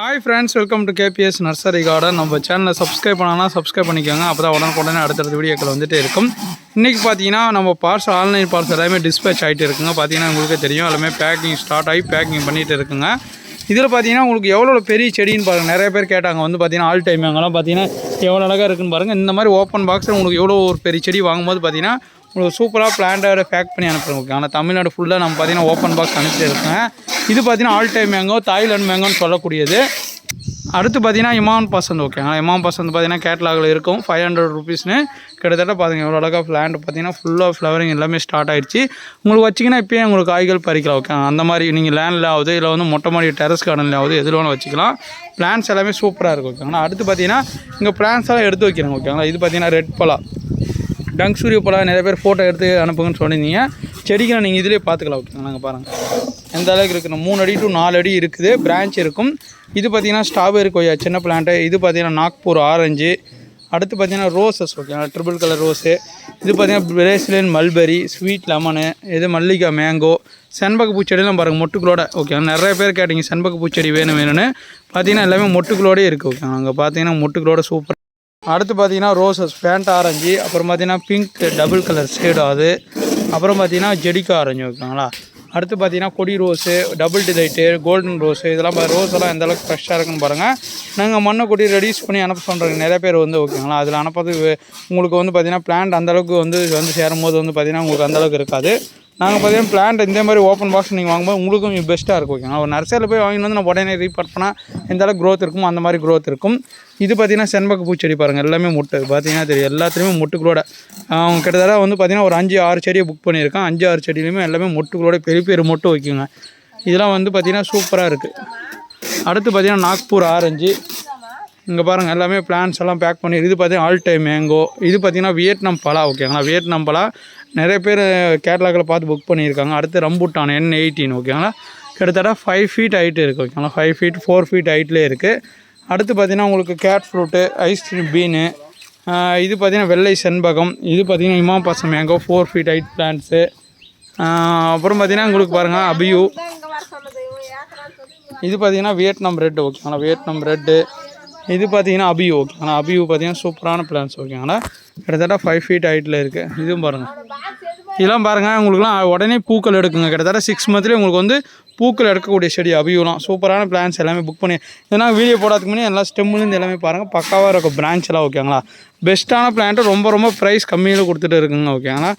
Hi friends welcome to KPS nursery garden நம்ம சேனலை subscribe பண்ணனா சப்ஸ்கிரைப் பண்ணிக்கோங்க. அப்போ தான் உடனுக்குடனே அடுத்தடுத்த வீடியோக்கள் வந்துட்டு இருக்கும். இன்றைக்கி பார்த்தீங்கன்னா நம்ம பார்சல் ஆன்லைன் பார்சல் எல்லாமே டிஸ்பேச் ஆகிட்டு இருக்குங்க. பார்த்தீங்கன்னா உங்களுக்கே தெரியும். எல்லாமே பேக்கிங் ஸ்டார்ட் ஆகி பேக்கிங் பண்ணிகிட்டு இருக்குங்க. இதில் பார்த்தீங்கன்னா உங்களுக்கு எவ்வளோ பெரிய செடின்னு பாருங்கள் நிறைய பேர் கேட்டாங்க. வந்து பார்த்தீங்கன்னா ஆல் டைம் அங்கெல்லாம் பார்த்தீங்கன்னா எவ்வளோ அழகாக இருக்குன்னு பாருங்கள் இந்த மாதிரி ஓப்பன் பாக்ஸில் உங்களுக்கு எவ்வளோ ஒரு பெரிய செடி வாங்கும்போது பார்த்தீங்கன்னா உங்களுக்கு சூப்பராக பிளான்டோட பேக் பண்ணி அனுப்புறோம் ஓகே ஆனால் தமிழ்நாடு ஃபுல்லாக நம்ம பார்த்தீங்கன்னா ஓப்பன் பாக்ஸ் அனுப்பிச்சிருக்கேன் இது பார்த்தீங்கன்னா ஆல் டைம் மேங்கோ தாய்லாந்து மேங்கோன்னு சொல்லக்கூடியது. அடுத்து பார்த்தீங்கன்னா இமான் பசந்த் ஆனால் இமான் பசந்த் பார்த்தீங்கன்னா கேட்லாகில் இருக்கும். ஃபைவ் ஹண்ட்ரட் ருபீஸ்னு கிட்டத்தட்ட பார்த்தீங்க எவ்வளோ அழகாக பிளான்ட் பார்த்தீங்கன்னா ஃபுல்லாக ஃப்ளவரிங் எல்லாமே ஸ்டார்ட் ஆகிடுச்சு உங்களுக்கு வச்சிங்கன்னா இப்போயே உங்களுக்கு காய்கள் பறிக்கலாம் ஓகே அந்த மாதிரி நீங்கள் லேண்டில் ஆகுது இல்லை வந்து மொட்டை மாடி டெரஸ் கார்டனில் ஆகுது எதில் வேணும் வச்சுக்கலாம். பிளான்ஸ் எல்லாமே சூப்பராக இருக்கும் ஓகேங்களா அடுத்து பார்த்தீங்கன்னா இங்கே பிளான்ஸ் எல்லாம் எடுத்து வைக்கிறாங்க ஓகேங்களா இது பார்த்தீங்கன்னா ரெட் பலா டங்க் சூரிய பலா நிறைய பேர் ஃபோட்டோ எடுத்து அனுப்புங்கன்னு சொன்னீங்க நான் நீங்கள் இதிலே பார்த்துக்கலாம் ஓகேங்களா நாங்கள் பாருங்கள் எந்த அளவுக்கு இருக்குன்னு மூணு அடி டு நாலு அடி இருக்குது. பிரான்ச் இருக்கும். இது பார்த்தீங்கன்னா ஸ்ட்ராபெரி கொய்யா சின்ன பிளான்ட்டு இது பார்த்தீங்கன்னா நாக்பூர் ஆரஞ்சு அடுத்து பார்த்தீங்கன்னா ரோசஸ் ஓகேங்களா ட்ரிபிள் கலர் ரோஸு இது பார்த்தீங்கன்னா பிரேசிலியன் மல்பெரி ஸ்வீட் லெமனு இது மல்லிகா மேங்கோ செண்பக பூச்செடிலாம் பாருங்கள் மொட்டுக்களோட ஓகே நிறைய பேர் கேட்டிங்க செண்பக பூச்செடி வேணும் வேணும்னு. பார்த்திங்கன்னா எல்லாமே மொட்டுக்களோடே இருக்குது ஓகே அங்கே பார்த்தீங்கன்னா மொட்டுக்களோட சூப்பர் அடுத்து பார்த்தீங்கன்னா ரோசஸ் பேண்ட் ஆரஞ்சு அப்புறம் பார்த்தீங்கன்னா பிங்க் டபுள் கலர் ஷேடு அது. அப்புறம் பார்த்தீங்கன்னா ஜெடிக்கா ஆரஞ்சு ஓகேங்களா? அடுத்து பார்த்தீங்கன்னா கொடி rose double delight golden rose இதெல்லாம் ரோஸ் எல்லாம் எந்த அளவுக்கு ஃப்ரெஷ்ஷாக இருக்குன்னு பாருங்கள் நாங்கள் மண்ணை கொடி ரெடியூஸ் பண்ணி அனுப்ப சொல்கிறோங்க நிறைய பேர் வந்து ஓகேங்களா? அதில் அனுப்புறது உங்களுக்கு வந்து பார்த்தீங்கன்னா பிளான்ட் அந்த அளவுக்கு வந்து வந்து சேரும் போது வந்து பார்த்தீங்கன்னா உங்களுக்கு அந்தளவுக்கு இருக்காது. நாங்கள் பார்த்தீங்கன்னா பிளான்ட் இந்த மாதிரி ஓப்பன் பாக்ஸ் நீங்கள் வாங்கும்போது உங்களுக்கும் பெஸ்ட்டாக இருக்கும் ஓகேங்களா ஒரு நர்சரியில் போய் வாங்கிட்டு வந்து நான் உடனே ரீபார்ட் பண்ணால் எந்த அளவுக்கு க்ரோத் இருக்குமோ அந்த மாதிரி க்ரோத் இருக்கும். இது பார்த்தீங்கன்னா செண்பக பூச்செடி பாருங்கள் எல்லாமே முட்டு. பார்த்தீங்கன்னா தெரியும் எல்லாத்துலேயுமே மொட்டுகளோட அவங்க கிட்டத்தட்ட வந்து பார்த்தீங்கன்னா ஒரு அஞ்சு ஆறு செடியை புக் பண்ணியிருக்கேன். அஞ்சு ஆறு செடியிலையுமே எல்லாமே முட்டுக்களோட பெரிய பெரிய மொட்டு வைக்குங்க. இதெல்லாம் வந்து பார்த்திங்கன்னா சூப்பராக இருக்குது அடுத்து பார்த்தீங்கன்னா நாக்பூர் ஆரஞ்சு. இங்கே பாருங்கள் எல்லாமே பிளான்ஸ் எல்லாம் பேக் பண்ணி இது பார்த்தீங்கன்னா ஆல் டைம் மேங்கோ இது பார்த்தீங்கன்னா வியட்நாம் பலா ஓகேங்களா வியட்நாம் பலா நிறைய பேர் கேட்லாக்கில் பார்த்து புக் பண்ணியிருக்காங்க. அடுத்து ரம்பூட்டான் என் எயிட்டீன் ஓகேங்களா? கிட்டத்தட்ட ஃபைவ் ஃபீட் ஹைட்டு இருக்குது ஓகேங்களா? ஃபைவ் ஃபீட் ஃபோர் ஃபீட் ஹைட்லேயே இருக்குது அடுத்து பார்த்தீங்கன்னா உங்களுக்கு கேட் ஃப்ரூட்டு ஐஸ்கிரீம் பீனு இது பார்த்தீங்கன்னா வெள்ளை செண்பகம் இது பார்த்தீங்கன்னா Imam Pasand mango four feet height plants அப்புறம் பார்த்தீங்கன்னா உங்களுக்கு பாருங்கள் அபியூ. இது பார்த்தீங்கன்னா வியட்நாம் ரெட் ஓகேங்களா? வியட்நாம் ரெட்டு இது பார்த்தீங்கன்னா அபியூ ஓகேங்களா? அபியூ பார்த்தீங்கன்னா சூப்பரான பிளான்ஸ் ஓகேங்களா? கிட்டத்தட்ட ஃபைவ் ஃபீட் ஹைட்டில் இருக்குது இதுவும் பாருங்கள் இதெல்லாம் பாருங்கள் உங்களுக்குலாம் உடனே பூக்கள் எடுக்குங்க. கிட்டத்தட்ட சிக்ஸ் மந்த்லேயே உங்களுக்கு வந்து பூக்கள் எடுக்கக்கூடிய செடி அபியூலாம். சூப்பரான பிளான்ஸ் எல்லாமே புக் பண்ணி ஏன்னா வீடியோ போடாதுக்கு முன்னாடி எல்லா ஸ்டெம்லேருந்து எல்லாமே பாருங்கள் பக்காவாக இருக்கும் பிரான்ச்செல்லாம் ஓகேங்களா பெஸ்ட்டான பிளான்ட்டு ரொம்ப ரொம்ப ப்ரைஸ் கம்மியில் கொடுத்துட்டு இருக்குங்க ஓகேங்களா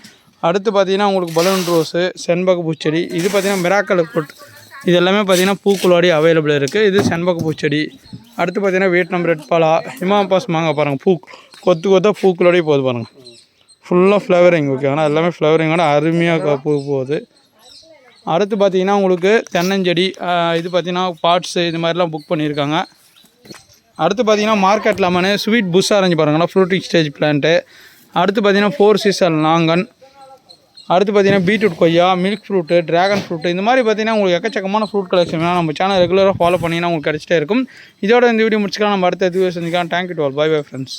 அடுத்து பார்த்தீங்கன்னா உங்களுக்கு பலூன் ரோஸு செண்பக பூச்செடி. இது பார்த்தீங்கன்னா மிராக்கல் ஃப்ரூட் இது எல்லாமே பார்த்தீங்கன்னா பூக்களோடய அவைலபிள் இருக்குது இது செண்பக பூச்செடி. அடுத்து பார்த்தீங்கன்னா வியட்நாம் ரெட் பாலா ஹிமாபாஸ் மாங்காய் பாருங்கள் பூ கொத்து கொத்தாக பூக்களோடய போகுது பாருங்கள் ஃபுல்லாக ஃப்ளவரிங் ஓகேங்களா எல்லாமே ஃப்ளவரிங்கோட அருமையாக பூ போகுது. அடுத்து பார்த்தீங்கன்னா உங்களுக்கு தென்னஞ்செடி இது பார்த்தீங்கன்னா பாட்ஸு இது மாதிரிலாம் புக் பண்ணியிருக்காங்க. அடுத்து பார்த்தீங்கன்னா market lemon sweet bush orange பாருங்களா ஃப்ரூட்டிங் ஸ்டேஜ் பிளான்ட்டு அடுத்து பார்த்தீங்கன்னா ஃபோர் சீசன் நாங்கன் அடுத்து பார்த்தீங்கன்னா பீட்ரூட் கொய்யா மில்க் ஃப்ரூட்டு ட்ராகன் ஃப்ரூட்டு இந்த மாதிரி பார்த்தீங்கன்னா உங்களுக்கு எக்கச்சக்கமான ஃப்ரூட் கலெக்ஷன் நம்ம சேனல் ரெகுலராக ஃபாலோ பண்ணிங்கன்னா உங்களுக்கு கிடச்சிட்டே இருக்கும். இதோட இந்த வீடியோ முடிச்சுக்கலாம். நம்ம அடுத்த வீடியோ செஞ்சுக்கலாம் thank you to all bye bye friends